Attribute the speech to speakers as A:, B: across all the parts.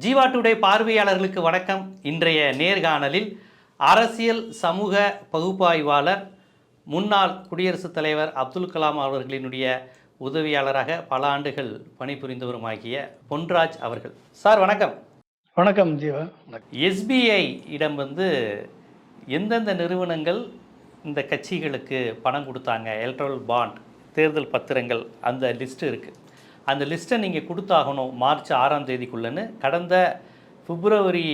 A: Jeeva today பார்வையாளர்களுக்கு வணக்கம். இன்றைய நேர்காணலில் அரசியல் சமூக பகுப்பாய்வாளர் முன்னாள் குடியரசுத் தலைவர் அப்துல் கலாம் அவர்களினுடைய உதவியாளராக பல ஆண்டுகள் பணிபுரிந்தவருமாகிய பொன்ராஜ் அவர்கள். சார் வணக்கம்.
B: வணக்கம் ஜீவா.
A: எஸ்பிஐ இடம் வந்து எந்தெந்த நிறுவனங்கள் இந்த கட்சிகளுக்கு பணம் கொடுத்தாங்க? எலக்ட்ரல் பாண்ட் தேர்தல் பத்திரங்கள் அந்த லிஸ்ட்டு இருக்குது அந்த லிஸ்ட்டை நீங்கள் கொடுத்தாகணும் மார்ச் ஆறாம் தேதிக்குள்ளேன்னு. கடந்த பிப்ரவரி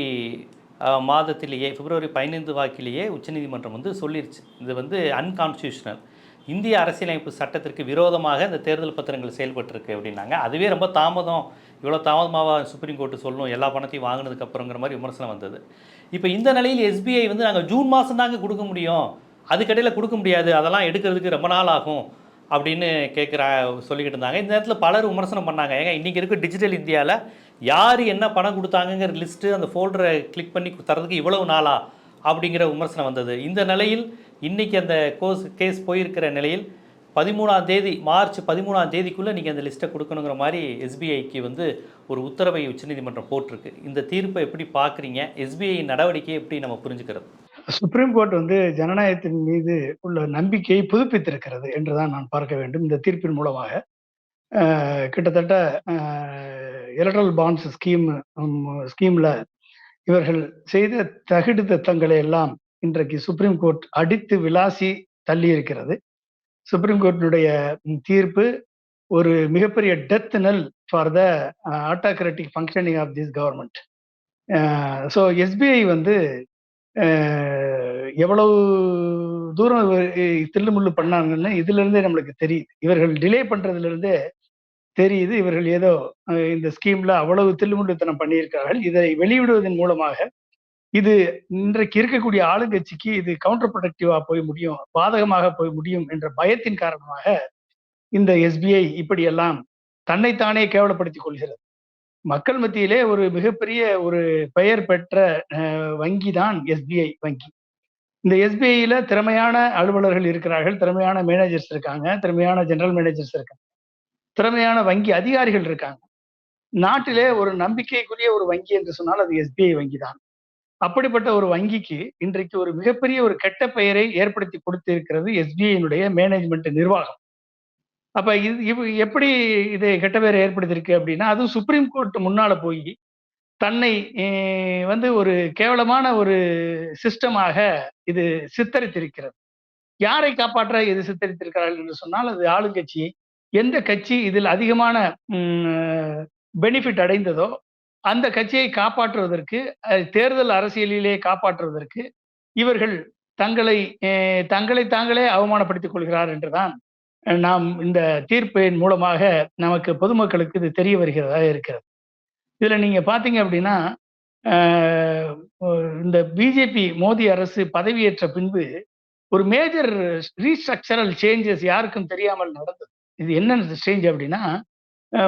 A: மாதத்திலேயே பிப்ரவரி பதினைந்து வாக்கிலேயே உச்சநீதிமன்றம் வந்து சொல்லிருச்சு. இது வந்து அன்கான்ஸ்டியூஷனல் இந்திய அரசியலமைப்பு சட்டத்திற்கு விரோதமாக இந்த தேர்தல் பத்திரங்கள் செயல்பட்டிருக்கு அப்படின்னாங்க. அதுவே ரொம்ப தாமதம். இவ்வளோ தாமதமாக சுப்ரீம் கோர்ட்டு சொல்லணும் எல்லா பணத்தையும் வாங்கினதுக்கப்புறங்கிற மாதிரி விமர்சனம் வந்தது. இப்போ இந்த நிலையில் எஸ்பிஐ வந்து நாங்கள் ஜூன் மாதம் தாங்க கொடுக்க முடியும். அதுக்கடையில் கொடுக்க முடியாது. அதெல்லாம் எடுக்கிறதுக்கு ரொம்ப நாள் ஆகும். அப்படின்னு கேட்குற சொல்லிக்கிட்டு இருந்தாங்க. இந்த நேரத்தில் பலர் விமர்சனம் பண்ணாங்க. ஏங்க இன்றைக்கி இருக்க டிஜிட்டல் இந்தியாவில் யார் என்ன பணம் கொடுத்தாங்கங்கிற லிஸ்ட்டு அந்த ஃபோல்டரை கிளிக் பண்ணி தரதுக்கு இவ்வளவு நாளா அப்படிங்கிற விமர்சனம் வந்தது. இந்த நிலையில் இன்றைக்கி அந்த கோஸ் கேஸ் போயிருக்கிற நிலையில் பதிமூணாம் தேதி மார்ச் பதிமூணாம் தேதிக்குள்ளே நீங்கள் அந்த லிஸ்ட்டை கொடுக்கணுங்கிற மாதிரி எஸ்பிஐக்கு வந்து ஒரு உத்தரவை உச்சநீதிமன்றம் போட்டிருக்கு. இந்த தீர்ப்பை எப்படி பார்க்குறீங்க? எஸ்பிஐ நடவடிக்கையை எப்படி நம்ம புரிஞ்சுக்கிறது?
B: சுப்ரீம் கோர்ட் வந்து ஜனநாயகத்தின் மீது உள்ள நம்பிக்கையை புதுப்பித்திருக்கிறது என்றுதான் நான் பார்க்க வேண்டும் இந்த தீர்ப்பின் மூலமாக. கிட்டத்தட்ட எலக்ட்ரல் பாண்ட்ஸ் ஸ்கீம் ஸ்கீம்ல இவர்கள் செய்த தகுடு தத்தங்களை எல்லாம் இன்றைக்கு சுப்ரீம் கோர்ட் அடித்து விளாசி தள்ளி இருக்கிறது சுப்ரீம் கோர்ட்டினுடைய தீர்ப்பு ஒரு மிகப்பெரிய death knell for the autocratic functioning of this government so SBI வந்து எவ்வளவு தூரம் தில்லுமுள்ளு பண்ணாங்கன்னு இதுல இருந்தே நம்மளுக்கு தெரியுது. இவர்கள் டிலே பண்றதுல இருந்தே தெரியுது இவர்கள் ஏதோ இந்த ஸ்கீம்ல அவ்வளவு தில்லுமுள்ளுத்தனம் பண்ணியிருக்கிறார்கள். இதை வெளியிடுவதன் மூலமாக இது இன்றைக்கு இருக்கக்கூடிய ஆளுங்கட்சிக்கு இது கவுண்டர் ப்ரொடக்டிவா போய் முடியும் பாதகமாக போய் முடியும் என்ற பயத்தின் காரணமாக இந்த எஸ்பிஐ இப்படியெல்லாம் தன்னைத்தானே கேவலப்படுத்திக் கொள்கிறது. மக்கள் மத்தியிலே ஒரு மிகப்பெரிய ஒரு பெயர் பெற்ற வங்கி தான் எஸ்பிஐ வங்கி. இந்த எஸ்பிஐல திறமையான அலுவலர்கள் இருக்கிறார்கள் திறமையான மேனேஜர்ஸ் இருக்காங்க திறமையான ஜெனரல் மேனேஜர்ஸ் இருக்காங்க திறமையான வங்கி அதிகாரிகள் இருக்காங்க. நாட்டிலே ஒரு நம்பிக்கைக்குரிய ஒரு வங்கி என்று சொன்னால் அது எஸ்பிஐ வங்கி தான் அப்படிப்பட்ட ஒரு வங்கிக்கு இன்றைக்கு ஒரு மிகப்பெரிய ஒரு கெட்ட பெயரை ஏற்படுத்தி கொடுத்திருக்கிறது எஸ்பிஐனுடைய மேனேஜ்மெண்ட் நிர்வாகம். அப்ப இது இவ் எப்படி இது கெட்ட பேரை ஏற்படுத்தியிருக்கு அப்படின்னா அதுவும் சுப்ரீம் கோர்ட் முன்னால போய் தன்னை அஹ், வந்து ஒரு கேவலமான ஒரு சிஸ்டமாக இது சித்தரித்திருக்கிறது. யாரை காப்பாற்ற இது சித்தரித்திருக்கிறார்கள் என்று சொன்னால் அது ஆளுங்கட்சி. எந்த கட்சி இதில் அதிகமான பெனிஃபிட் அடைந்ததோ அந்த கட்சியை காப்பாற்றுவதற்கு தேர்தல் அரசியலிலே காப்பாற்றுவதற்கு இவர்கள் தங்களை அஹ், தங்களை தாங்களே அவமானப்படுத்திக் கொள்கிறார் என்றுதான் நாம் இந்த தீர்ப்பின் மூலமாக நமக்கு பொதுமக்களுக்கு இது தெரிய வருகிறதா இருக்கிறது. இதுல நீங்க பார்த்தீங்க அப்படின்னா இந்த பிஜேபி மோடி அரசு பதவியேற்ற பின்பு ஒரு மேஜர் ரீஸ்ட்ரக்சரல் சேஞ்சஸ் யாருக்கும் தெரியாமல் நடந்தது. இது என்ன சேஞ்ச் அப்படின்னா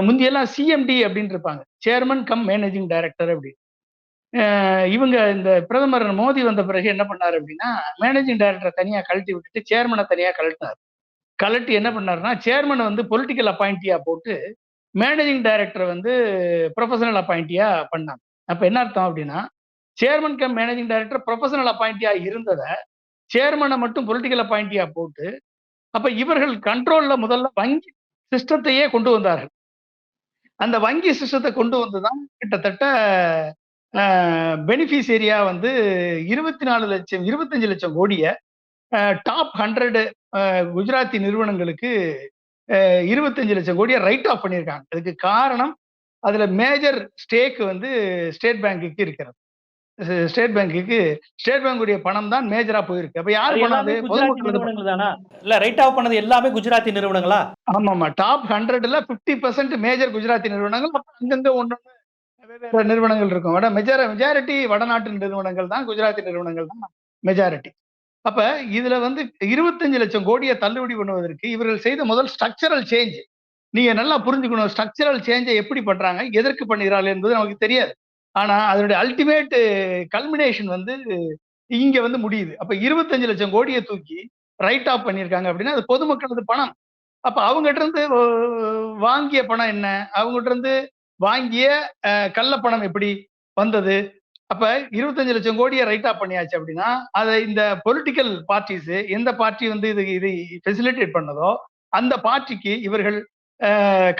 B: முந்தியெல்லாம் சிஎம்டி அப்படின்னு இருப்பாங்க சேர்மன் கம் மேனேஜிங் டைரக்டர் அப்படி. இவங்க இந்த பிரதமர் மோடி வந்த பிறகு என்ன பண்ணாரு அப்படின்னா மேனேஜிங் டைரக்டரை தனியாக கழட்டி விட்டுட்டு சேர்மனை தனியாக கழட்டினார். கலட்டி என்ன பண்ணாருன்னா சேர்மனை வந்து பொலிட்டிக்கல் அப்பாயிண்டியா போட்டு மேனேஜிங் டைரக்டரை வந்து ப்ரொஃபஷனல் அப்பாயிண்டியா பண்ணாங்க. அப்போ என்ன அர்த்தம் அப்படின்னா chairman cum managing director professional அப்பாயிண்டியா இருந்ததை சேர்மனை மட்டும் பொலிட்டிக்கல் அப்பாயிண்டியா போட்டு அப்போ இவர்கள் கண்ட்ரோல்ல முதல்ல வங்கி சிஸ்டத்தையே கொண்டு வந்தார்கள். அந்த வங்கி சிஸ்டத்தை கொண்டு வந்து தான் கிட்டத்தட்ட பெனிஃபிஷியரியா வந்து இருபத்தி நாலு லட்சம் இருபத்தஞ்சு லட்சம் கோடிய டாப் ஹண்ட்ரடு குஜராத்தி நிறுவனங்களுக்கு இருபத்தஞ்சு லட்சம் கோடியை ரைட் ஆஃப் பண்ணியிருக்காங்க அதுக்கு காரணம் அதுல மேஜர் ஸ்டேக் வந்து ஸ்டேட் பேங்குக்கு இருக்கிறது. ஸ்டேட் பேங்குக்கு ஸ்டேட் பேங்குடைய பணம் தான் மேஜரா போயிருக்கு. அப்ப யார் பண்ணாது?
A: இல்ல ரைட் ஆஃப் பண்ணது எல்லாமே குஜராத்தி நிறுவனங்களா?
B: ஆமாமா. டாப் ஹண்ட்ரட்ல பிப்டி பர்சன்ட் மேஜர் குஜராத்தி நிறுவனங்கள் அங்கங்க ஒண்ணு வெவ்வேறு நிறுவனங்கள் இருக்கும். மெஜாரிட்டி வடநாட்டு நிறுவனங்கள் தான் குஜராத்தி நிறுவனங்கள் தான் மெஜாரிட்டி அப்ப இதுல வந்து இருபத்தஞ்சு லட்சம் கோடியை தள்ளுபடி பண்ணுவதற்கு இவர்கள் செய்த முதல் ஸ்ட்ரக்சரல் சேஞ்ச் நீங்க நல்லா புரிஞ்சுக்கணும். ஸ்ட்ரக்சரல் சேஞ்சை எப்படி பண்றாங்க? எதற்கு பண்ணுகிறார்கள் என்பது நமக்கு தெரியாது. ஆனா அதனுடைய அல்டிமேட் கல்மினேஷன் வந்து இங்க வந்து முடியுது. அப்ப இருபத்தஞ்சு லட்சம் கோடியை தூக்கி ரைட் ஆஃப் பண்ணியிருக்காங்க அப்படின்னா அது பொதுமக்களது பணம். அப்ப அவங்ககிட்ட இருந்து வாங்கிய பணம் என்ன? அவங்ககிட்ட இருந்து வாங்கிய கள்ள கள்ளப்பணம் எப்படி வந்தது? அப்ப இருபத்தஞ்சு லட்சம் கோடியை ரைட் ஆஃப் பண்ணியாச்சு அப்படின்னா அதை இந்த பொலிட்டிக்கல் பார்ட்டிஸ் எந்த பார்ட்டி வந்து இது இது ஃபெசிலிட்டேட் பண்ணதோ அந்த பார்ட்டிக்கு இவர்கள்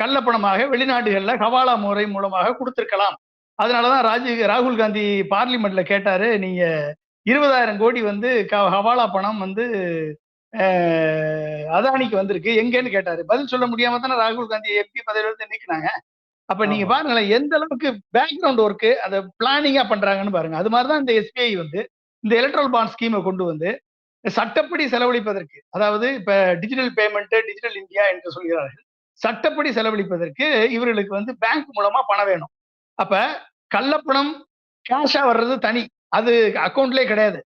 B: கள்ளப்பணமாக வெளிநாடுகளில் ஹவாலா முறை மூலமாக கொடுத்திருக்கலாம். அதனாலதான் ராஜீவ் ராகுல் காந்தி பார்லிமெண்ட்ல கேட்டாரு நீங்க இருபதாயிரம் கோடி வந்து க- ஹவாலா பணம் வந்து அதானிக்கு வந்திருக்கு. எங்கேன்னு கேட்டாரு. பதில் சொல்ல முடியாம தானே ராகுல் காந்தி எம்பி பதவியிலிருந்து நீக்கினாங்க. அப்ப நீங்க. பாருங்களேன் எந்த அளவுக்கு பேக்ரவுண்ட் ஒர்க்கு அதை பிளானிங்கா பண்றாங்கன்னு பாருங்க. அது மாதிரிதான் இந்த எஸ்பிஐ வந்து இந்த எலக்ட்ரல் பாண்ட் ஸ்கீமை கொண்டு வந்து சட்டப்படி செலவழிப்பதற்கு அதாவது இப்ப டிஜிட்டல் பேமெண்ட் டிஜிட்டல் இந்தியா என்று சொல்கிறார்கள் சட்டப்படி செலவழிப்பதற்கு இவர்களுக்கு வந்து பேங்க் மூலமா பணம் வேணும். அப்ப கள்ளப்பணம் கேஷா வர்றது தனி. அது அக்கௌண்ட்லயே கிடையாது.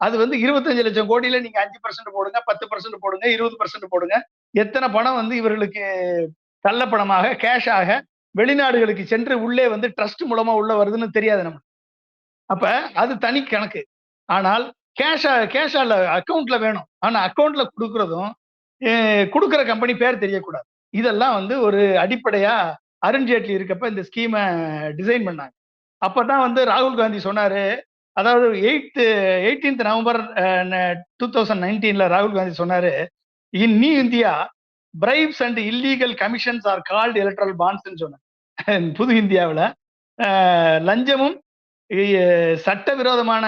B: அது வந்து இருபத்தஞ்சு லட்சம் கோடியில நீங்க அஞ்சு பர்சன்ட் போடுங்க பத்து பர்சன்ட் போடுங்க இருபது பர்சன்ட் போடுங்க. எத்தனை பணம் வந்து இவர்களுக்கு கள்ளப்பணமாக கேஷாக வெளிநாடுகளுக்கு சென்று உள்ளே வந்து ட்ரஸ்ட் மூலமா உள்ள வருதுன்னு தெரியாது நம்ம அப்ப அது தனி கணக்கு. ஆனால் கேஷா கேஷா இல்ல அக்கௌண்ட்ல வேணும். ஆனா அக்கௌண்ட்ல கொடுக்கறதும் கொடுக்குற கம்பெனி பேர் தெரியக்கூடாது. இதெல்லாம் வந்து ஒரு அடிப்படையா அருண்ஜேட்லி இருக்கப்ப இந்த ஸ்கீமை டிசைன் பண்ணாங்க. அப்பதான் வந்து ராகுல் காந்தி சொன்னாரு அதாவது eighth eighteenth November two thousand நைன்டீன்ல ராகுல் காந்தி சொன்னாரு in new India bribes and illegal commissions are called electoral பாண்ட்ஸ்னு சொன்னேன். புது இந்தியாவில் லஞ்சமும் சட்டவிரோதமான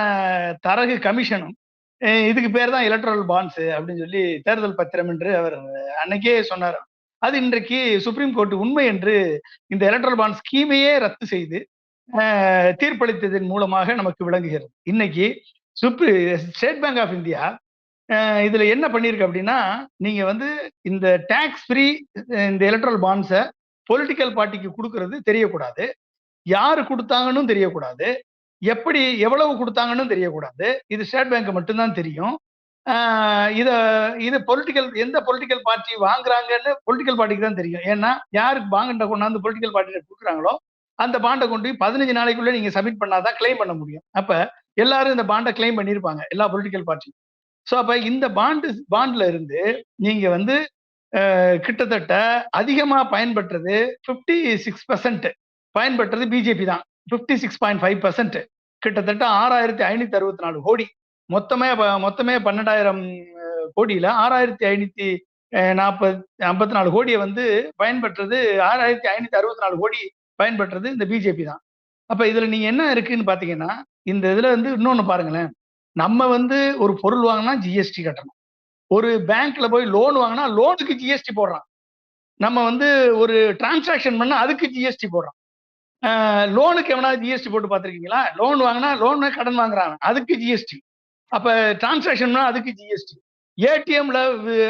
B: தரகு கமிஷனும் இதுக்கு பேர் தான் எலக்ட்ரல் பாண்ட்ஸ் அப்படின்னு சொல்லி தேர்தல் பத்திரம் என்று அவர் அன்னைக்கே சொன்னார். அது இன்றைக்கு சுப்ரீம் கோர்ட் உண்மை என்று இந்த எலக்ட்ரல் பாண்ட் ஸ்கீமையே ரத்து செய்து தீர்ப்பளித்ததன் மூலமாக நமக்கு விளங்குகிறது. இன்னைக்கு சுப்ரி ஸ்டேட் பேங்க் ஆஃப் இந்தியா இதுல என்ன பண்ணிருக்கு அப்படின்னா நீங்க வந்து இந்த டேக்ஸ் ஃப்ரீ இந்த எலக்ட்ரல் பாண்ட்ஸை பொலிட்டிக்கல் பார்ட்டிக்கு கொடுக்கறது தெரியக்கூடாது. யாரு கொடுத்தாங்கன்னு தெரியக்கூடாது. எப்படி எவ்வளவு கொடுத்தாங்கன்னு தெரியக்கூடாது. இது ஸ்டேட் பேங்க் மட்டும்தான் தெரியும். இதை இது பொலிட்டிக்கல் எந்த பொலிட்டிக்கல் பார்ட்டி வாங்குறாங்கன்னு பொலிட்டிக்கல் பார்ட்டிக்கு தான் தெரியும். ஏன்னா யாருக்கு வாங்கிட்ட கொண்டாந்து பொலிட்டிக்கல் பார்ட்டியில கொடுக்குறாங்களோ அந்த பாண்டை கொண்டு பதினஞ்சு நாளைக்குள்ள நீங்க சப்மிட் பண்ணாதான் கிளைம் பண்ண முடியும். அப்ப எல்லாரும் இந்த பாண்டை கிளைம் பண்ணியிருப்பாங்க எல்லா பொலிட்டிக்கல் பார்ட்டியும் ஸோ அப்போ இந்த பாண்டு பாண்ட்ல இருந்து நீங்க வந்து கிட்டத்தட்ட அதிகமாக பயன்பெற்றது ஃபிஃப்டி சிக்ஸ் பர்சன்ட் பயன்பெற்றது பிஜேபி தான். Fifty six point five percent கிட்டத்தட்ட ஆறாயிரத்தி ஐநூத்தி அறுபத்தி நாலு கோடி. மொத்தமே மொத்தமே பன்னெண்டாயிரம் கோடியில் கோடியில ஆறாயிரத்தி ஐநூத்தி நாற்பது ஐம்பத்தி நாலு கோடியை வந்து பயன்பெற்றது ஆறாயிரத்தி ஐநூத்தி அறுபத்தி நாலு கோடி பயன்பெற்றது இந்த பிஜேபி தான். அப்ப இதுல நீங்க என்ன இருக்குன்னு பாத்தீங்கன்னா இந்த இதுல வந்து இன்னொன்னு பாருங்களேன். நம்ம வந்து ஒரு பொருள் வாங்கினா ஜிஎஸ்டி கட்டணும். ஒரு பேங்க்ல போய் லோன் வாங்கினா லோனுக்கு ஜிஎஸ்டி போடுறான். நம்ம வந்து ஒரு டிரான்சாக்ஷன் பண்ணா அதுக்கு ஜிஎஸ்டி போடுறான். லோனுக்கு எவனா ஜிஎஸ்டி போட்டு பார்த்திருக்கீங்களா? லோன் வாங்கினா லோன் கடன் வாங்குறாங்க அதுக்கு ஜிஎஸ்டி அப்ப டிரான்சாக்ஷன்னா அதுக்கு ஜிஎஸ்டி ஏடிஎம்ல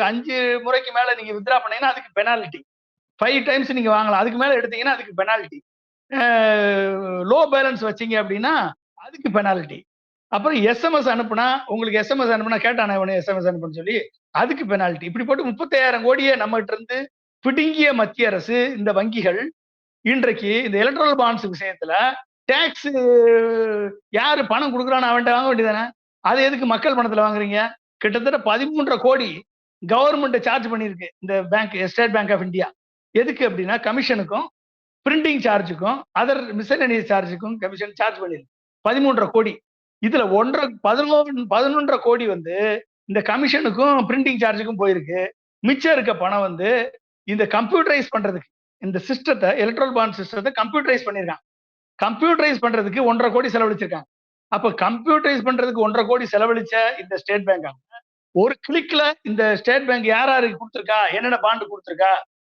B: அஞ்சு முறைக்கு மேல நீங்க வித்ரா பண்ணீங்கன்னா அதுக்கு பெனால்ட்டி ஃபைவ் டைம்ஸ் நீங்க வாங்கலாம். அதுக்கு மேல எடுத்தீங்கன்னா அதுக்கு பெனால்ட்டி லோ பேலன்ஸ் வச்சீங்க அப்படின்னா அதுக்கு பெனால்ட்டி அப்புறம் எஸ்எம்எஸ் அனுப்புனா உங்களுக்கு எஸ்எம்எஸ் அனுப்புனா கேட்டானே உடனே எஸ்எம்எஸ் அனுப்புன்னு சொல்லி அதுக்கு பெனால்ட்டி இப்படி போட்டு முப்பத்தாயிரம் கோடியே நம்மகிட்ட இருந்து பிடுங்கிய மத்திய அரசு இந்த வங்கிகள் இன்றைக்கு இந்த எலக்ட்ரல் பாண்ட்ஸ் விஷயத்துல டேக்ஸ் யாரு பணம் கொடுக்குறான்னு அவன்கிட்ட வாங்க வேண்டியதானே அது எதுக்கு மக்கள் பணத்துல வாங்குறீங்க? கிட்டத்தட்ட பதிமூன்றரை கோடி கவர்மெண்ட் சார்ஜ் பண்ணியிருக்கு இந்த bank State Bank of India எதுக்கு அப்படின்னா கமிஷனுக்கும் பிரிண்டிங் சார்ஜுக்கும் அதர் மிஸ்சனரிஸ் சார்ஜுக்கும் கமிஷன் சார்ஜ் பண்ணியிருக்கு. பதிமூன்றரை கோடி. இதுல ஒன்றரை பதினொன்று பதினொன்றரை கோடி வந்து இந்த கமிஷனுக்கும் பிரிண்டிங் சார்ஜுக்கும் போயிருக்கு. மிச்சம் இருக்க பணம் வந்து இந்த கம்ப்யூட்டரைஸ் பண்றதுக்கு இந்த சிஸ்டத்தை எலக்ட்ரல் பாண்ட் சிஸ்டத்தை கம்ப்யூட்டரைஸ் பண்ணியிருக்காங்க கம்ப்யூட்டரைஸ் பண்றதுக்கு ஒன்றரை கோடி செலவழிச்சிருக்காங்க. அப்ப கம்ப்யூட்டரைஸ் பண்றதுக்கு ஒன்றரை கோடி செலவழிச்ச இந்த ஸ்டேட் பேங்க் ஒரு கிளிக்ல இந்த ஸ்டேட் பேங்க் யார் யாருக்கு கொடுத்துருக்கா? என்னென்ன பாண்டு கொடுத்துருக்கா?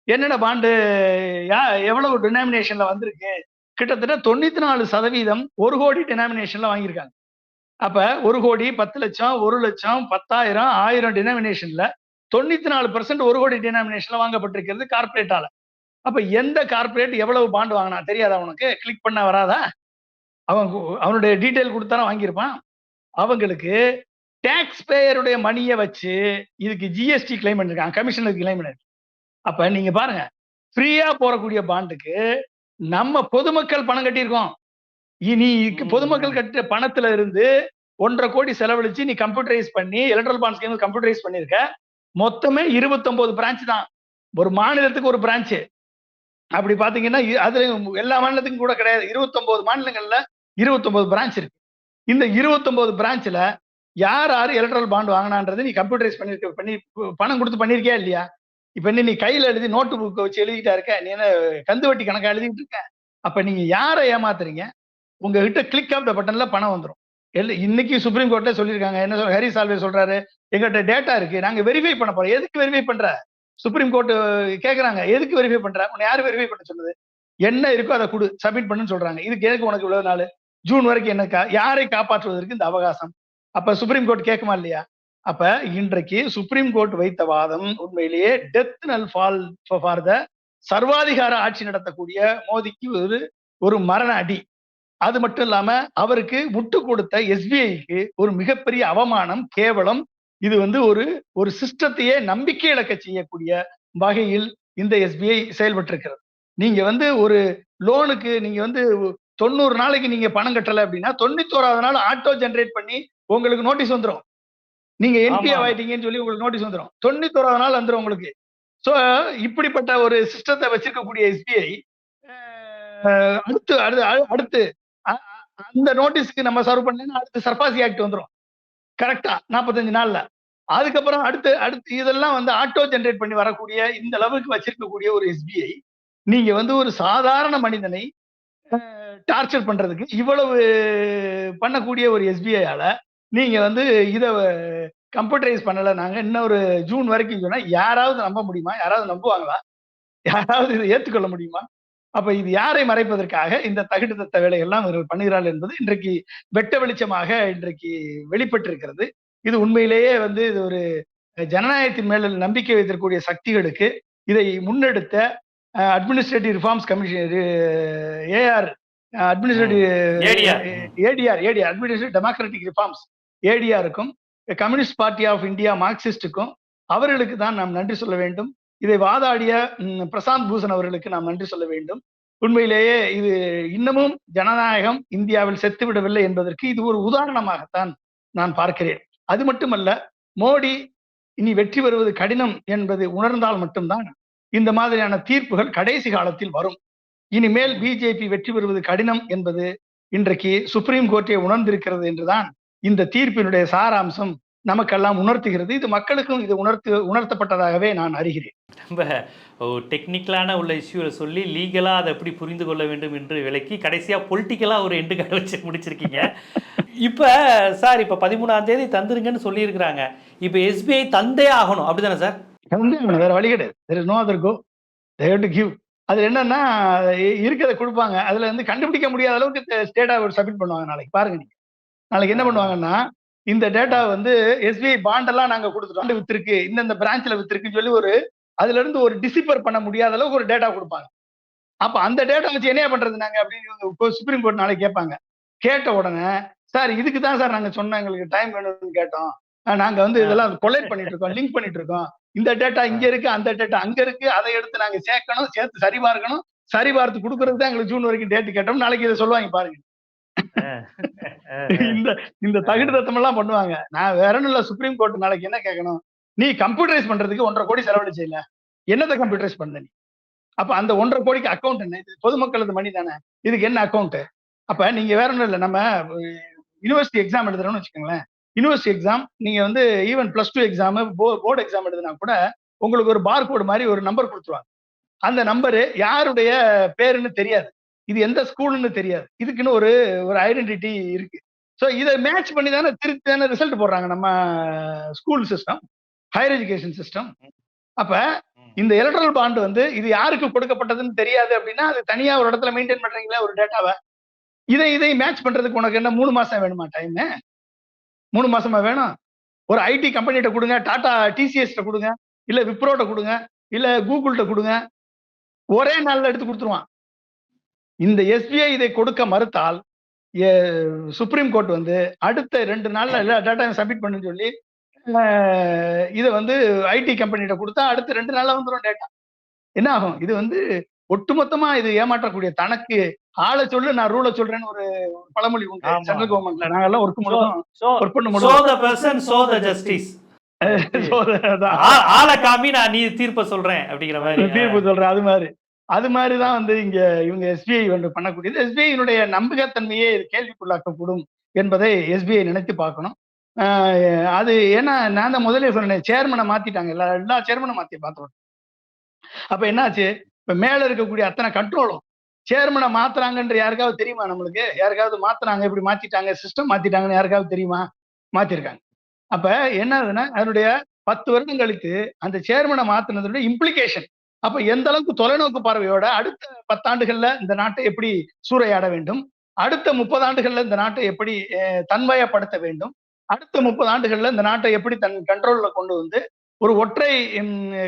B: என்னென்ன பாண்டு யா எவ்வளவு டினாமினேஷன்ல வந்திருக்கு? கிட்டத்தட்ட தொண்ணூத்தி நாலு சதவீதம் ஒரு கோடி டினாமினேஷன்ல வாங்கியிருக்காங்க. அப்ப ஒரு கோடி பத்து லட்சம் ஒரு லட்சம் பத்தாயிரம் ஆயிரம் டினாமினேஷன்ல தொண்ணூத்தி நாலு பர்சன்ட் ஒரு கோடி டினாமினேஷன்ல வாங்கப்பட்டிருக்கிறது கார்பரேட்டால அப்ப எந்த கார்பரேட் எவ்வளவு பாண்டு வாங்கினா தெரியாதா உனக்கு? கிளிக் பண்ண வராதா? அவன் அவனுடைய டீட்டெயில் கொடுத்தாலும் வாங்கியிருப்பான். அவங்களுக்கு டேக்ஸ் பேயருடைய மணியை வச்சு இதுக்கு ஜிஎஸ்டி கிளைம் பண்ணிருக்காங்க கமிஷனுக்கு கிளைம் பண்ணிருக்காங்க அப்ப நீங்க பாருங்க ஃப்ரீயா போறக்கூடிய பாண்டுக்கு நம்ம பொதுமக்கள் பணம் கட்டியிருக்கோம். இனி பொதுமக்கள் கட்ட பணத்துல இருந்து ஒன்றரை கோடி செலவழிச்சு நீ கம்ப்யூட்டரைஸ் பண்ணி எலக்ட்ரல் பாண்ட் ஸ்கீம் கம்ப்யூட்டரைஸ் பண்ணிருக்க. மொத்தமே 29 பிரான்ச் தான். ஒரு மாநிலத்துக்கு ஒரு பிரான்ச் அப்படி பாத்தீங்கன்னா அதுல எல்லா மாநிலத்துக்கும் கூட கிடையாது. 29 மாநிலங்கள்ல 29 பிரான்ச் இருக்கு. இந்த 29 பிரான்ச்ல யார் யார் எலக்ட்ரல் பாண்ட் வாங்கினான்றது நீ கம்ப்யூட்டரைஸ் பண்ணிருக்க பண்ணி பணம் கொடுத்து பண்ணிருக்கியா இல்லையா? இப்ப என்ன நீ கையில எழுதி நோட்டு புக்கை வச்சு எழுதிட்டா இருக்க? நீ என்ன கந்து வட்டி கணக்கா எழுதிட்டு இருக்க? அப்ப நீங்க யாரை ஏமாத்துறீங்க? உங்ககிட்ட கிளிக் ஆஃப் த பட்டன்ல பணம் வந்துரும். எல்ல இன்னைக்கு சுப்ரீம் கோர்ட்ல சொல்லியிருக்காங்க. என்ன சொல்ற ஹரி சால்வே சொல்றாரு. எங்கள்கிட்ட டேட்டா இருக்கு. நாங்க வெரிஃபை பண்ண போறோம். எதுக்கு வெரிஃபை பண்ற? சுப்ரீம் கோர்ட் கேக்குறாங்க. எதுக்கு வெரிஃபை பண்ற? உன்னை யாரு வெரிஃபை பண்ண சொன்னது என்ன இருக்கோ அதை கொடு. சப்மிட் பண்ணுன்னு சொல்றாங்க. இதுக்கு எதுக்கு உனக்கு இவ்வளவு நாள்? ஜூன் வரைக்கும் என்ன கா- யாரை காப்பாற்றுவதற்கு இந்த அவகாசம்? அப்ப சுப்ரீம் கோர்ட் கேட்குமா இல்லையா? அப்ப இன்றைக்கு சுப்ரீம் கோர்ட் வைத்த வாதம் உண்மையிலேயே டெத் நல் ஃபால் ஃபார் த சர்வாதிகார ஆட்சி நடத்தக்கூடிய மோதிக்கு ஒரு ஒரு மரண அடி. அது மட்டும் இல்லாம அவருக்கு முட்டு கொடுத்த எஸ்பிஐக்கு ஒரு மிகப்பெரிய அவமானம் கேவலம். இது வந்து ஒரு ஒரு சிஸ்டத்தையே நம்பிக்கை இழக்க செய்யக்கூடிய வகையில் இந்த எஸ்பிஐ செயல்பட்டிருக்கிறது. நீங்க வந்து ஒரு லோனுக்கு நீங்க வந்து தொண்ணூறு நாளைக்கு நீங்க பணம் கட்டல அப்படின்னா தொண்ணூத்தோராவது நாள் ஆட்டோ ஜெனரேட் பண்ணி உங்களுக்கு நோட்டீஸ் வந்துரும். நீங்க என்பிஏ. ஆயிட்டீங்கன்னு சொல்லி உங்களுக்கு நோட்டீஸ் வந்துரும். தொண்ணூத்தோராவது நாள் வந்துரும் உங்களுக்கு. சோ இப்படிப்பட்ட ஒரு சிஸ்டத்தை வச்சிருக்கக்கூடிய எஸ்பிஐ அடுத்து அடுத்து அடுத்து அந்த நோட்டீஸ்க்கு நம்ம சர்வ் பண்ணலன்னா அடுத்து சர்பாசி ஆக்ட் வந்துரும். கரெக்டா நாற்பத்தஞ்சு நாள்ல. அதுக்கப்புறம் அடுத்து அடுத்து இதெல்லாம் வந்து ஆட்டோ ஜென்ரேட் பண்ணி வரக்கூடிய இந்த அளவுக்கு வச்சிருக்கக்கூடிய ஒரு எஸ்பிஐ நீங்க வந்து ஒரு சாதாரண மனிதனை டார்ச்சர் பண்றதுக்கு இவ்வளவு பண்ணக்கூடிய ஒரு எஸ்பிஐயால நீங்க வந்து இத கம்ப்யூட்டரைஸ் பண்ணல நாங்க. இன்னும் ஒரு ஜூன் வரைக்கும் சொன்னா யாராவது நம்ப முடியுமா? யாராவது நம்புவாங்களா? யாராவது இதை ஏற்றுக்கொள்ள முடியுமா? அப்ப இது யாரை மறைப்பதற்காக இந்த தகுடுதத்த வேலையெல்லாம் இவர்கள் பண்ணுகிறார்கள் என்பது இன்றைக்கு வெட்ட வெளிச்சமாக இன்றைக்கு வெளிப்பட்டிருக்கிறது. இது உண்மையிலேயே வந்து இது ஒரு ஜனநாயகத்தின் மேல நம்பிக்கை வைத்திருக்கக்கூடிய சக்திகளுக்கு இதை முன்னெடுத்த administrative reforms commission AR administrative. ADR ADR administrative democratic reforms ஏடிஆருக்கும் Communist Party of India மார்க்சிஸ்டுக்கும் அவர்களுக்கு தான் நாம் நன்றி சொல்ல வேண்டும். இதை வாதாடிய பிரசாந்த் பூஷன் அவர்களுக்கு நாம் நன்றி சொல்ல வேண்டும். உண்மையிலேயே இது இன்னமும் ஜனநாயகம் இந்தியாவில் செத்துவிடவில்லை என்பதற்கு இது ஒரு உதாரணமாகத்தான் நான் பார்க்கிறேன். அது மட்டுமல்ல மோடி இனி வெற்றி பெறுவது கடினம் என்பது உணர்ந்தால் மட்டும்தான் இந்த மாதிரியான தீர்ப்புகள் கடைசி காலத்தில் வரும். இனிமேல் பிஜேபி வெற்றி பெறுவது கடினம் என்பது இன்றைக்கு சுப்ரீம் கோர்ட்டை உணர்ந்திருக்கிறது என்றுதான் இந்த தீர்ப்பினுடைய சாராம்சம் நமக்கெல்லாம் உணர்த்துகிறது. இது மக்களுக்கும் இது உணர்த்து உணர்த்தப்பட்டதாகவே நான் அறிகிறேன்.
A: ரொம்ப டெக்னிக்கலான உள்ள இஷ்யூவை சொல்லி லீகலாக அதை எப்படி புரிந்து கொள்ள வேண்டும் என்று விளக்கி கடைசியாக பொலிட்டிக்கலாக ஒரு எண்டு கடை வச்சு முடிச்சிருக்கீங்க. இப்போ சார் இப்போ பதிமூணாம் தேதி தந்துருங்கன்னு சொல்லியிருக்கிறாங்க. இப்போ எஸ்பிஐ தந்தே ஆகணும். அப்படிதானே சார்
B: வந்து வேற வழி கிடையாது. There no other go to give அது என்னன்னா இருக்கிறத கொடுப்பாங்க. அதுல வந்து கண்டுபிடிக்க முடியாத அளவுக்கு ஸ்டேட்டா சப்மிட் பண்ணுவாங்க நாளைக்கு. பாருங்க நீங்க. நாளைக்கு என்ன பண்ணுவாங்கன்னா இந்த டேட்டா வந்து எஸ்பிஐ பாண்ட் எல்லாம் நாங்க கொடுத்துட்டோம். வித்திருக்கு இந்தந்த பிரான்ச்ல வித்திருக்குன்னு சொல்லி ஒரு அதுல இருந்து ஒரு டிசிப்பர் பண்ண முடியாத அளவுக்கு ஒரு டேட்டா கொடுப்பாங்க. அப்ப அந்த டேட்டா வச்சு என்ன பண்றது நாங்க அப்படின்னு சுப்ரீம் கோர்ட் நாளைக்கு கேட்பாங்க. கேட்ட உடனே சார் இதுக்கு தான் சார் நாங்க சொன்னோம் எங்களுக்கு டைம் வேணும்னு கேட்டோம். நாங்க வந்து இதெல்லாம் கொலைட் பண்ணிட்டு இருக்கோம் லிங்க் பண்ணிட்டு இருக்கோம். இந்த டேட்டா இங்க இருக்கு அந்த டேட்டா அங்க இருக்கு அதை எடுத்து நாங்க சேர்க்கணும் சேர்த்து சரி பார்க்கணும் சரி பார்த்து தான் எங்களுக்கு ஜூன் வரைக்கும் டேட் கேட்டோம் நாளைக்கு இதை சொல்லுவாங்க பாருங்க. இந்த இந்த தகுடு தத்தம் எல்லாம் பண்ணுவாங்க. நான் வேற ஒண்ணும் இல்ல சுப்ரீம் கோர்ட் நாளைக்கு என்ன கேட்கணும்? நீ கம்ப்யூட்டரைஸ் பண்றதுக்கு ஒன்றரை கோடி செலவழிச்சு இல்ல என்னத்தை கம்ப்யூட்டரைஸ் பண்ண நீ? அப்ப அந்த ஒன்றரை கோடிக்கு அக்கௌண்ட் என்ன? இது பொதுமக்களது மணி தானே? இதுக்கு என்ன அக்கௌண்ட் அப்ப நீங்க வேற ஒண்ணும் இல்ல நம்ம யூனிவர்சிட்டி எக்ஸாம் எழுதுறோம்னு வச்சுக்கோங்களேன். யூனிவர்சிட்டி எக்ஸாம் நீங்க வந்து even plus two exam board exam எழுதுனா கூட உங்களுக்கு ஒரு பார் கோடு மாதிரி ஒரு நம்பர் கொடுத்துருவாங்க. அந்த நம்பரு யாருடைய பேருன்னு தெரியாது. இது எந்த ஸ்கூல்னு தெரியாது. இதுக்குன்னு ஒரு ஒரு ஐடென்டிட்டி இருக்கு. ஸோ இதை மேட்ச் பண்ணி தானே திருப்பி தானே ரிசல்ட் போடுறாங்க நம்ம school system higher education system அப்ப இந்த எலக்ட்ரல் பாண்ட் வந்து இது யாருக்கு கொடுக்கப்பட்டதுன்னு தெரியாது அப்படின்னா அது தனியா ஒரு இடத்துல மெயின்டைன் பண்றீங்களா ஒரு டேட்டாவை இதை இதை மேட்ச் பண்றதுக்கு உனக்கு என்ன மூணு மாசம் வேணுமா டைம் மூணு மாசமா வேணும்? ஒரு ஐடி கம்பெனிகிட்ட கொடுங்க டாடா டிசிஎஸ்ட கொடுங்க இல்ல விப்ரோட்ட கொடுங்க இல்ல கூகுள்கிட்ட கொடுங்க. ஒரே நாள்ல எடுத்து கொடுத்துருவான். இந்த எஸ்பிஐ இதை கொடுக்க மறுத்தால் சுப்ரீம் கோர்ட் வந்து அடுத்த ரெண்டு நாள்ல எல்லா டேட்டாவையும் சப்மிட் பண்ணுன்னு சொல்லி இதை வந்து ஐடி கம்பெனிகிட்ட கொடுத்தா அடுத்த ரெண்டு நாள்ல வந்துடும் டேட்டா என்ன ஆகும்? இது வந்து ஒட்டுமொத்தமா இது ஏமாற்றக்கூடிய தனக்கு ஆளை சொல்லு நான் ரூலை சொல்றேன்னு ஒரு பழமொழி உண்டு. சென்ட்ரல் கவர்மெண்ட்ல நாங்கெல்லாம் ஒர்க் ஒர்க் பண்ண முடியும்
A: ஜஸ்டிஸ். ஆளை காமி நான் நீ தீர்ப்பை சொல்றேன் அப்படிங்கிற மாதிரி.
B: தீர்ப்பு சொல்றேன் அது மாதிரி. அது மாதிரி தான் வந்து இங்க இவங்க எஸ்பிஐ வந்து பண்ணக்கூடியது. எஸ்பிஐனுடைய நம்பகத்தன்மையே இது கேள்விக்குள்ளாக்கக்கூடும் என்பதை எஸ்பிஐ நினைத்து பார்க்கணும். ஆஹ் அது ஏன்னா நான் தான் முதலே சொன்னேன் சேர்மனை மாத்திட்டாங்க. எல்லா எல்லா சேர்மனை மாத்தி பார்த்தோம் அப்ப என்னாச்சு? இப்ப மேல இருக்கக்கூடிய அத்தனை கண்ட்ரோலும் சேர்மனை மாத்துறாங்கன்ற யாருக்காவது தெரியுமா நம்மளுக்கு? யாருக்காவது மாத்துறாங்க இப்படி மாத்திட்டாங்க சிஸ்டம் மாத்திட்டாங்கன்னு யாருக்காவது தெரியுமா? மாத்திருக்காங்க. அப்ப என்ன ஆகுதுன்னா அதனுடைய பத்து வருடம் கழித்து அந்த சேர்மனை மாத்தினதுடைய இம்ப்ளிகேஷன் அப்ப எந்த அளவுக்கு தொலைநோக்கு பார்வையோட அடுத்த பத்தாண்டுகள்ல இந்த நாட்டை எப்படி சூறையாட வேண்டும்? அடுத்த முப்பது ஆண்டுகள்ல இந்த நாட்டை எப்படி அஹ், வேண்டும்? அடுத்த முப்பது ஆண்டுகள்ல இந்த நாட்டை எப்படி தன் கண்ட்ரோல்ல கொண்டு வந்து ஒரு ஒற்றை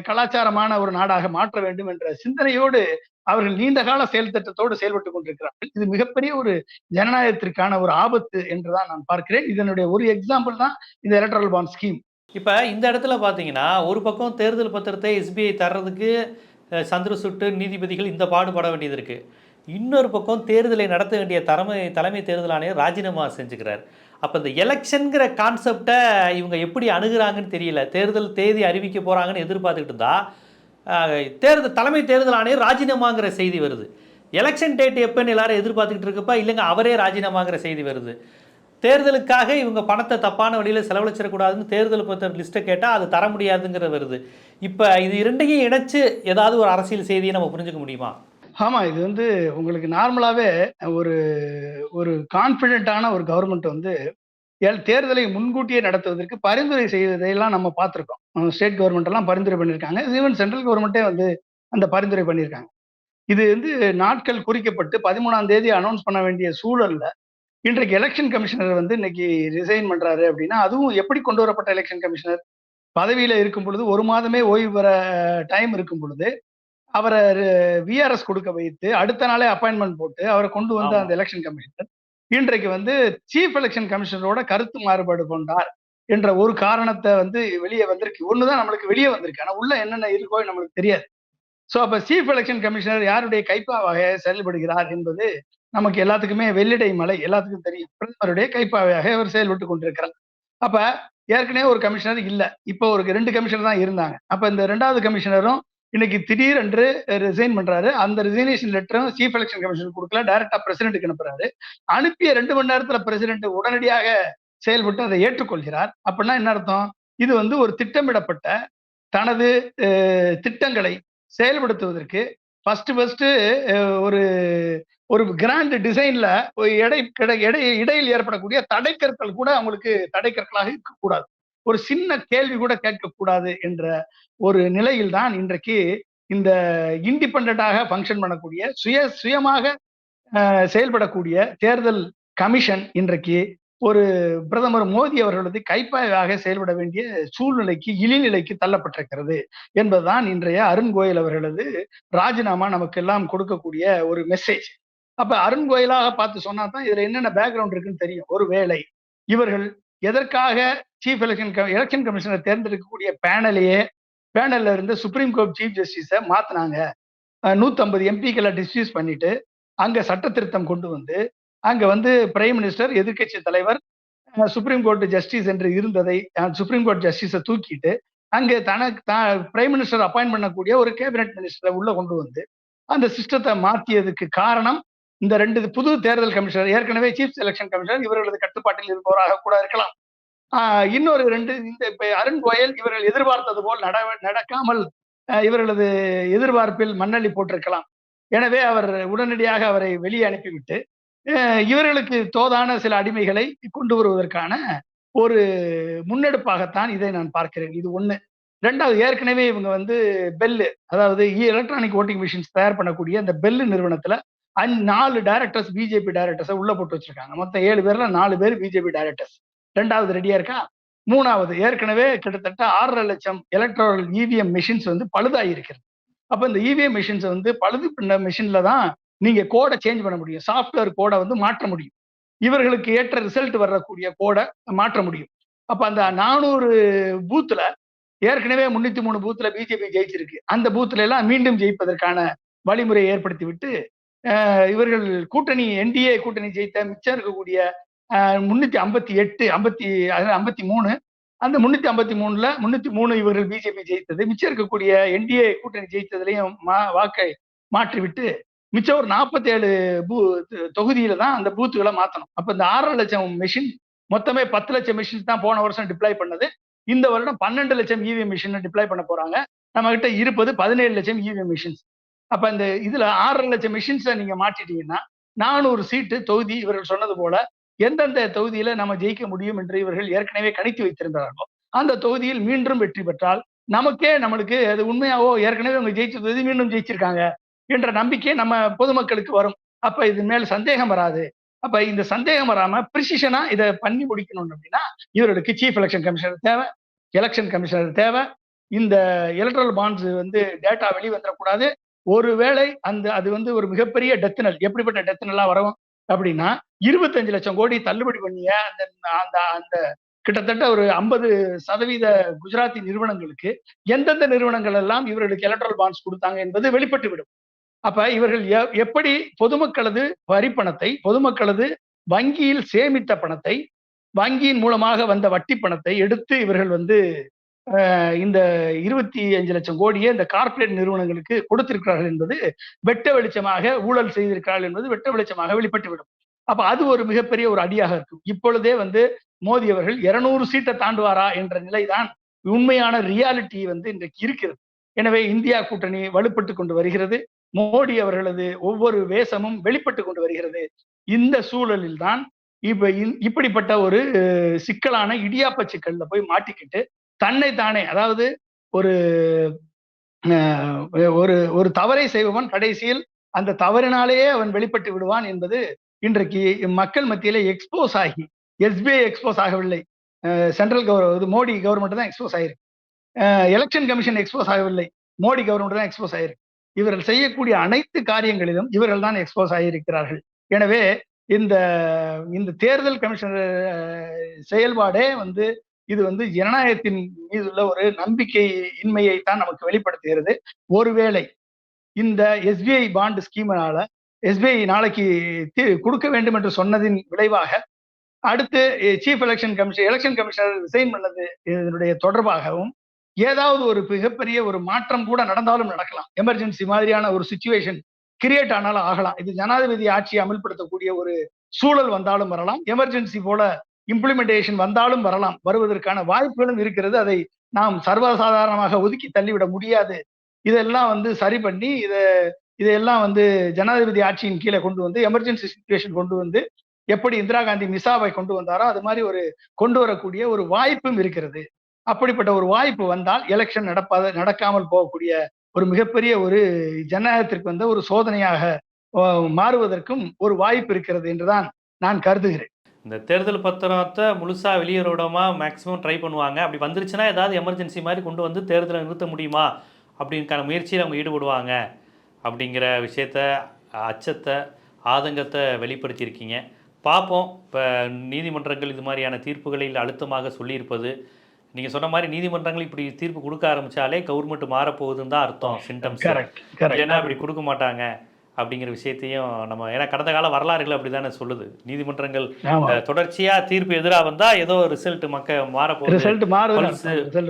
B: கலாச்சாரமான ஒரு நாடாக மாற்ற வேண்டும் என்ற சிந்தனையோடு அவர்கள் நீண்ட கால செயல் திட்டத்தோடு செயல்பட்டு கொண்டிருக்கிறார்கள். இது மிகப்பெரிய ஒரு ஜனநாயகத்திற்கான ஒரு ஆபத்து என்றுதான் நான் பார்க்கிறேன். இதனுடைய ஒரு எக்ஸாம்பிள் தான் இந்த எலக்ட்ரல் பாண்ட் ஸ்கீம்
A: இப்போ இந்த இடத்துல பார்த்தீங்கன்னா ஒரு பக்கம் தேர்தல் பத்திரத்தை எஸ்பிஐ தர்றதுக்கு சந்திர சுட்டு நீதிபதிகள் இந்த பாடுபட வேண்டியது இருக்குது இன்னொரு பக்கம் தேர்தலை நடத்த வேண்டிய தலைமை தலைமை தேர்தல் ஆணையர் ராஜினாமா செஞ்சுக்கிறார். அப்போ இந்த எலெக்ஷனுங்கிற கான்செப்டை இவங்க எப்படி அணுகிறாங்கன்னு தெரியல. தேர்தல் தேதி அறிவிக்க போகிறாங்கன்னு எதிர்பார்த்துக்கிட்டு இருந்தால் தேர்தல் தலைமை தேர்தல் ஆணையர் ராஜினாமாங்கிற செய்தி வருது. எலெக்ஷன் டேட் எப்போன்னு எல்லாரும் எதிர்பார்த்துக்கிட்டு இருக்கப்பா இல்லைங்க அவரே ராஜினாமாங்கிற செய்தி வருது. தேர்தலுக்காக இவங்க பணத்தை தப்பான வழியில் செலவழிச்சிடக்கூடாதுன்னு தேர்தல் பத்திர லிஸ்ட்டை கேட்டால் அது தர முடியாதுங்கிற வருது. இப்போ இது இரண்டையும் இணைச்சு ஏதாவது ஒரு அரசியல் செய்தியை நம்ம புரிஞ்சுக்க முடியுமா?
B: ஆமாம் இது வந்து உங்களுக்கு நார்மலாகவே ஒரு ஒரு கான்ஃபிடென்ட்டான ஒரு கவர்மெண்ட் வந்து எல் தேர்தலை முன்கூட்டியே நடத்துவதற்கு பரிந்துரை செய்வதையெல்லாம் நம்ம பார்த்துருக்கோம். ஸ்டேட் கவர்மெண்ட் எல்லாம் பரிந்துரை பண்ணியிருக்காங்க. ஈவன் சென்ட்ரல் கவர்மெண்ட்டே வந்து அந்த பரிந்துரை பண்ணியிருக்காங்க. இது வந்து நாட்கள் குறிக்கப்பட்டு பதிமூணாம் தேதி அனௌன்ஸ் பண்ண வேண்டிய சூழல்ல இன்றைக்கு எலெக்ஷன் கமிஷனர் வந்து இன்னைக்கு ரிசைன் பண்றாரு அப்படின்னா அதுவும் எப்படி கொண்டு வரப்பட்ட எலெக்ஷன் கமிஷனர் பதவியில இருக்கும் பொழுது ஒரு மாதமே ஓய்வு பெற டைம் இருக்கும் பொழுது அவரை விஆர்எஸ் கொடுக்க வைத்து அடுத்த நாளே அப்பாயின்மெண்ட் போட்டு அவரை கொண்டு வந்த. அந்த எலெக்ஷன் கமிஷனர் இன்றைக்கு வந்து சீஃப் எலெக்ஷன் கமிஷனரோட கருத்து மாறுபாடு கொண்டார் என்ற ஒரு காரணத்தை வந்து வெளியே வந்திருக்கு. ஒண்ணுதான் நம்மளுக்கு வெளியே வந்திருக்கு. ஆனா உள்ள என்னென்ன இருக்கோ நம்மளுக்கு தெரியாது. சோ அப்ப சீஃப் எலெக்ஷன் கமிஷனர் யாருடைய கைப்பாவாக செயல்படுகிறார் என்பது நமக்கு எல்லாத்துக்குமே வெள்ளிடை மலை எல்லாத்துக்கும் தெரியும். பிரதமருடைய கைப்பாவையாக அவர் செயல்பட்டு கொண்டிருக்கிறார். அப்ப ஏற்கனவே ஒரு கமிஷனர் இல்லை. இப்போ ஒரு ரெண்டு கமிஷனர் தான் இருந்தாங்க. அப்ப இந்த ரெண்டாவது கமிஷனரும் இன்னைக்கு திடீரென்று ரிசைன் பண்றாரு. அந்த ரிசைனேஷன் லெட்டரும் சீஃப் எலெக்ஷன் கமிஷன் கொடுக்கல. டைரக்டா பிரசிடென்ட்டுக்கு அனுப்புறாரு. அனுப்பிய ரெண்டு மணி நேரத்துல பிரசிடென்ட் உடனடியாக செயல்பட்டு அதை ஏற்றுக்கொள்கிறார். அப்படின்னா என்ன அர்த்தம்? இது வந்து ஒரு திட்டமிடப்பட்ட தனது திட்டங்களை செயல்படுத்துவதற்கு ஃபர்ஸ்ட் ஃபர்ஸ்ட் ஒரு ஒரு கிராண்ட் டிசைன்ல எடை கிடை- எடை இடையில் ஏற்படக்கூடிய தடைக்கற்கள் கூட அவங்களுக்கு தடைக்கற்களாக இருக்கக்கூடாது. ஒரு சின்ன கேள்வி கூட கேட்கக்கூடாது என்ற ஒரு நிலையில் தான் இன்றைக்கு இந்த இண்டிபெண்டாக ஃபங்க்ஷன் பண்ணக்கூடிய சுய சுயமாக அஹ், செயல்படக்கூடிய தேர்தல் கமிஷன் இன்றைக்கு ஒரு பிரதமர் மோடி அவர்களது கைப்பாயாக செயல்பட வேண்டிய சூழ்நிலைக்கு இழிநிலைக்கு தள்ளப்பட்டிருக்கிறது என்பதுதான் இன்றைய அருண் கோயல் அவர்களது ராஜினாமா நமக்கு எல்லாம் கொடுக்கக்கூடிய ஒரு மெசேஜ் அப்ப அருண் கோயிலாக பார்த்து சொன்னா தான் இதுல என்னென்ன பேக்ரவுண்ட் இருக்குன்னு தெரியும். ஒருவேளை இவர்கள் எதற்காக சீஃப் எலெக்ஷன் எலெக்ஷன் கமிஷனர் தேர்ந்தெடுக்கக்கூடிய பேனலையே பேனல்ல இருந்து சுப்ரீம் கோர்ட் சீஃப் ஜஸ்டிஸை மாத்தினாங்க. நூற்றம்பது எம்பிக்களை டிஸ்மிஸ் பண்ணிட்டு அங்க சட்ட திருத்தம் கொண்டு வந்து அங்க வந்து பிரைம் மினிஸ்டர் எதிர்க்கட்சி தலைவர் சுப்ரீம் கோர்ட் ஜஸ்டிஸ் என்று இருந்ததை சுப்ரீம் கோர்ட் ஜஸ்டிஸை தூக்கிட்டு அங்கே தனக்கு பிரைம் மினிஸ்டர் அப்பாயின்ட் பண்ணக்கூடிய ஒரு கேபினெட் மினிஸ்டரை உள்ள கொண்டு வந்து அந்த சிஸ்டத்தை மாற்றியதுக்கு காரணம் இந்த ரெண்டு புது தேர்தல் கமிஷனர் ஏற்கனவே சீஃப் செலெக்ஷன் கமிஷனர் இவர்களது கட்டுப்பாட்டில் இருப்பவராக கூட இருக்கலாம். இன்னொரு ரெண்டு இந்த இப்ப அருண் கோயல் இவர்கள் எதிர்பார்த்தது போல் நட நடக்காமல் இவர்களது எதிர்பார்ப்பில் மண்ணள்ளி போட்டிருக்கலாம். எனவே அவர் உடனடியாக அவரை வெளியே அனுப்பிவிட்டு இவர்களுக்கு தோதான சில அடிமைகளை கொண்டு வருவதற்கான ஒரு முன்னெடுப்பாகத்தான் இதை நான் பார்க்கிறேன். இது ஒண்ணு. ரெண்டாவது ஏற்கனவே இவங்க வந்து பெல்லு அதாவது எலக்ட்ரானிக் ஓட்டிங் மிஷின்ஸ் தயார் பண்ணக்கூடிய அந்த பெல்லு நிறுவனத்துல நாலு டைரக்டர்ஸ் பிஜேபி டைரக்டர்ஸை உள்ள போட்டு வச்சிருக்காங்க. மொத்தம் ஏழு பேர்ல நாலு பேர் பிஜேபி டைரக்டர்ஸ் ரெண்டாவது ரெடியா இருக்கா? மூணாவது ஏற்கனவே கிட்டத்தட்ட ஆறரை லட்சம் எலக்ட்ரானிக் இவிஎம் மிஷின்ஸ் வந்து பழுதாகி இருக்கிறது அப்ப இந்த இவிஎம் மிஷின்ஸ் வந்து பழுது பண்ண மிஷின்ல தான் நீங்க கோடை சேஞ்ச் பண்ண முடியும். சாஃப்ட்வேர் கோடை வந்து மாற்ற முடியும். இவர்களுக்கு ஏற்ற ரிசல்ட் வரக்கூடிய கோடை மாற்ற முடியும். அப்ப அந்த நானூறு பூத்துல ஏற்கனவே முன்னூத்தி மூணு பூத்துல பிஜேபி ஜெயிச்சிருக்கு. அந்த பூத்துல எல்லாம் மீண்டும் ஜெயிப்பதற்கான வழிமுறையை ஏற்படுத்தி விட்டு இவர்கள் கூட்டணி என்டிஏ கூட்டணி ஜெயித்த மிச்சம் இருக்கக்கூடிய முன்னூத்தி ஐம்பத்தி எட்டு ஐம்பத்தி ஐம்பத்தி மூணு. அந்த முன்னூத்தி ஐம்பத்தி மூணுல முன்னூத்தி மூணு இவர்கள் பிஜேபி ஜெயித்தது. மிச்சம் இருக்கக்கூடிய என்டிஏ கூட்டணி ஜெயித்ததுலயும் மா- வாக்கை மாற்றிவிட்டு மிச்சம் ஒரு நாற்பத்தி ஏழு பூ தொகுதியில தான் அந்த பூத்துகளை மாத்தணும். அப்ப இந்த ஆறரை லட்சம் மிஷின் மொத்தமே பத்து லட்சம் மிஷின் தான் போன வருஷம் டிப்ளை பண்ணது. இந்த வருடம் பன்னெண்டு லட்சம் இவிஎம் மிஷின் டிப்ளை பண்ண போறாங்க. நம்ம கிட்ட இருப்பது பதினேழு லட்சம் இவிஎம் மிஷின்ஸ் அப்ப இந்த இதுல ஆறரை லட்சம் மிஷின்ஸை நீங்க மாட்டிட்டீங்கன்னா நானூறு சீட்டு தொகுதி இவர்கள் சொன்னது போல எந்தெந்த தொகுதியில நம்ம ஜெயிக்க முடியும் என்று இவர்கள் ஏற்கனவே கணித்து வைத்திருந்தார்களோ அந்த தொகுதியில் மீண்டும் வெற்றி பெற்றால் நமக்கே நம்மளுக்கு அது உண்மையாவோ ஏற்கனவே அவங்க ஜெயிச்ச தொகுதி மீண்டும் ஜெயிச்சிருக்காங்க என்ற நம்பிக்கை நம்ம பொதுமக்களுக்கு வரும். அப்ப இது மேல் சந்தேகம் வராது. அப்ப இந்த சந்தேகம் வராம பிரிசிஷனா இதை பண்ணி முடிக்கணும் அப்படின்னா இவர்களுக்கு சீஃப் எலெக்ஷன் கமிஷனர் தேவை எலெக்ஷன் கமிஷனர் தேவை. இந்த எலக்ட்ரல் பாண்ட்ஸ் வந்து டேட்டா வெளிவந்துடக்கூடாது ஒருவேளை அந்த அது வந்து ஒரு மிகப்பெரிய டெத்னல் எப்படிப்பட்ட டெத்னலா வரும் அப்படின்னா இருபத்தஞ்சு லட்சம் கோடி தள்ளுபடி பண்ணிய அந்த அந்த அந்த கிட்டத்தட்ட ஒரு ஐம்பது சதவீத குஜராத்தி நிறுவனங்களுக்கு எந்தெந்த நிறுவனங்கள் எல்லாம் இவர்களுக்கு எலக்ட்ரல் பாண்ட்ஸ் கொடுத்தாங்க என்பது வெளிப்பட்டு விடும் அப்ப இவர்கள் எப்படி பொதுமக்களது வரி பணத்தை பொதுமக்களது வங்கியில் சேமித்த பணத்தை வங்கியின் மூலமாக வந்த வட்டி பணத்தை எடுத்து இவர்கள் வந்து இந்த இருபத்தி அஞ்சு லட்சம் கோடியை இந்த கார்ப்பரேட் நிறுவனங்களுக்கு கொடுத்திருக்கிறார்கள் என்பது வெட்ட வெளிச்சமாக ஊழல் செய்திருக்கிறார்கள் என்பது வெட்ட வெளிச்சமாக வெளிப்பட்டுவிடும். அப்ப அது ஒரு மிகப்பெரிய ஒரு அடியாக இருக்கும். இப்பொழுதே வந்து மோடி அவர்கள் இருநூறு சீட்டை தாண்டுவாரா என்ற நிலைதான் உண்மையான ரியாலிட்டி வந்து இன்றைக்கு இருக்கிறது. எனவே இந்தியா கூட்டணி வலுப்பட்டு கொண்டு வருகிறது. மோடி அவர்களது ஒவ்வொரு வேஷமும் வெளிப்பட்டு கொண்டு வருகிறது. இந்த சூழலில் தான் இப்ப இப்படிப்பட்ட ஒரு சிக்கலான இடியாப்ப சிக்கல்ல போய் மாட்டிக்கிட்டு தன்னை தானே அதாவது ஒரு ஒரு ஒரு தவறை செய்பவன் கடைசியில் அந்த தவறினாலேயே அவன் வெளிப்பட்டு விடுவான் என்பது இன்றைக்கு மக்கள் மத்தியில எக்ஸ்போஸ் ஆகி எஸ்பிஐ எக்ஸ்போஸ் ஆகவில்லை. சென்ட்ரல் கவர் மோடி கவர்மெண்ட் தான் எக்ஸ்போஸ் ஆயிருக்கு. எலெக்ஷன் கமிஷன் எக்ஸ்போஸ் ஆகவில்லை. மோடி கவர்மெண்ட் தான் எக்ஸ்போஸ் ஆயிருக்கு. இவர்கள் செய்யக்கூடிய அனைத்து காரியங்களிலும் இவர்கள் தான் எக்ஸ்போஸ் ஆகியிருக்கிறார்கள். எனவே இந்த இந்த தேர்தல் கமிஷனர் செயல்பாடே வந்து இது வந்து ஜனநாயகத்தின் மீது உள்ள ஒரு நம்பிக்கை இன்மையை தான் நமக்கு வெளிப்படுத்துகிறது. ஒருவேளை இந்த எஸ்பிஐ பாண்ட் ஸ்கீமினால எஸ்பிஐ நாளைக்கு கொடுக்க வேண்டும் என்று சொன்னதின் விளைவாக அடுத்து chief election commission election commissioner resign பண்ணது இதனுடைய தொடர்பாகவும் ஏதாவது ஒரு மிகப்பெரிய ஒரு மாற்றம் கூட நடந்தாலும் நடக்கலாம். எமர்ஜென்சி மாதிரியான ஒரு சுச்சுவேஷன் கிரியேட் ஆனாலும் ஆகலாம். இது ஜனாதிபதி ஆட்சியை அமல்படுத்தக்கூடிய ஒரு சூழல் வந்தாலும் வரலாம். எமர்ஜென்சி போல இம்ப்ளிமெண்டேஷன் வந்தாலும் வரலாம். வருவதற்கான வாய்ப்புகளும் இருக்கிறது. அதை நாம் சர்வசாதாரணமாக ஒதுக்கி தள்ளிவிட முடியாது. இதெல்லாம் வந்து சரி பண்ணி இதை இதையெல்லாம் வந்து ஜனாதிபதி ஆட்சியின் கீழே கொண்டு வந்து எமர்ஜென்சி சுச்சுவேஷன் கொண்டு வந்து எப்படி இந்திரா காந்தி மிசாவை கொண்டு வந்தாரோ அது மாதிரி ஒரு கொண்டு வரக்கூடிய ஒரு வாய்ப்பும் இருக்கிறது. அப்படிப்பட்ட ஒரு வாய்ப்பு வந்தால் எலெக்ஷன் நடப்பாத நடக்காமல் போகக்கூடிய ஒரு மிகப்பெரிய ஒரு ஜனநாயகத்திற்கு வந்த ஒரு சோதனையாக மாறுவதற்கும் ஒரு வாய்ப்பு இருக்கிறது என்றுதான் நான் கருதுகிறேன்.
A: இந்த தேர்தல் பத்திரத்தை முழுசாக வெளியேற விடாம மேக்ஸிமம் ட்ரை பண்ணுவாங்க. அப்படி வந்துருச்சுன்னா ஏதாவது எமர்ஜென்சி மாதிரி கொண்டு வந்து தேர்தலை நிறுத்த முடியுமா? அப்படின்னுக்கான முயற்சியில் அவங்க ஈடுபடுவாங்க. அப்படிங்கிற விஷயத்த அச்சத்தை ஆதங்கத்தை வெளிப்படுத்தியிருக்கீங்க. பார்ப்போம். இப்போ நீதிமன்றங்கள் இது மாதிரியான தீர்ப்புகளில் அழுத்தமாக சொல்லியிருப்பது. நீங்கள் சொன்ன மாதிரி நீதிமன்றங்கள் இப்படி தீர்ப்பு கொடுக்க ஆரம்பிச்சாலே கவர்மெண்ட் மாறப்போகுதுன்னு தான் அர்த்தம் சிம்டம்ஸ் இல்லைன்னா அப்படி கொடுக்க மாட்டாங்க. அப்படிங்கிற விஷயத்தையும் நம்ம ஏன்னா கடந்த கால வரலாறுகள் அப்படி தானே சொல்லுது. நீதிமன்றங்கள்
B: ஆமா.
A: அஹ், தொடர்ச்சியா தீர்ப்பு எதிரா வந்தா ஏதோ ரிசல்ட் மக்க மாற
B: ரிசல்ட்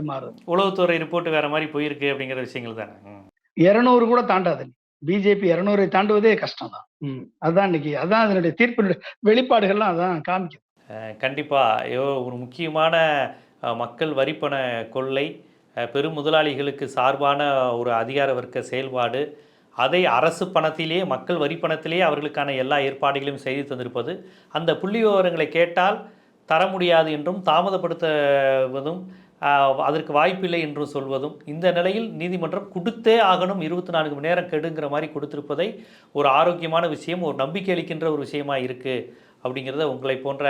B: மாறுது.
A: உளவுத்துறை ரிப்போர்ட் வேற மாதிரி போயிருக்கு அப்படிங்கிற விஷயங்கள் தானே.
B: இருநூறு கூட தாண்டாது. பிஜேபி இருநூறை தாண்டுவதே கஷ்டம் தான். அதுதான் இன்னைக்கு அதான் அதனுடைய தீர்ப்பினுடைய வெளிப்பாடுகள்லாம் அதான் காமிக்குது.
A: அஹ், கண்டிப்பா. ஐயோ ஒரு முக்கியமான மக்கள் வரிப்பண கொள்ளை பெரும் முதலாளிகளுக்கு சார்பான ஒரு அதிகார வர்க்க செயல்பாடு அதை அரசு பணத்திலேயே மக்கள் வரி பணத்திலே அவர்களுக்கான எல்லா ஏற்பாடுகளையும் செய்து தந்திருப்பது. அந்த புள்ளி விவரங்களை கேட்டால் தர முடியாது என்றும் தாமதப்படுத்துவதும் அதற்கு வாய்ப்பில்லை என்றும் சொல்வதும் இந்த நிலையில் நீதிமன்றம் கொடுத்தே ஆகணும் இருபத்தி நான்கு மணி நேரம் கெடுங்கிற மாதிரி கொடுத்திருப்பதை ஒரு ஆரோக்கியமான விஷயம் ஒரு நம்பிக்கை அளிக்கின்ற ஒரு விஷயமா இருக்குது அப்படிங்கிறத உங்களை போன்ற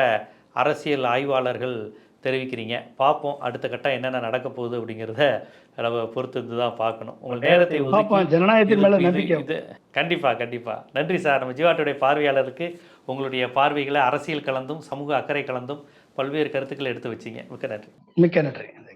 A: அரசியல் ஆய்வாளர்கள் தெரிவிக்கிறீங்க. பார்ப்போம் அடுத்த கட்டம் என்னென்ன நடக்க போகுது அப்படிங்கிறத நம்ம பொறுத்து தான் பார்க்கணும். உங்கள் நேரத்தை
B: ஜனநாயகத்தின் மேல
A: இது-
B: நம்பிக்கை.
A: இது கண்டிப்பா கண்டிப்பா. நன்றி சார். நம்ம ஜீவாட்டுடைய பார்வையாளருக்கு உங்களுடைய பார்வைகளை அரசியல் கலந்தும் சமூக அக்கறை கலந்தும் பல்வேறு கருத்துக்களை எடுத்து வச்சீங்க. மிக்க நன்றி.
B: மிக்க நன்றி.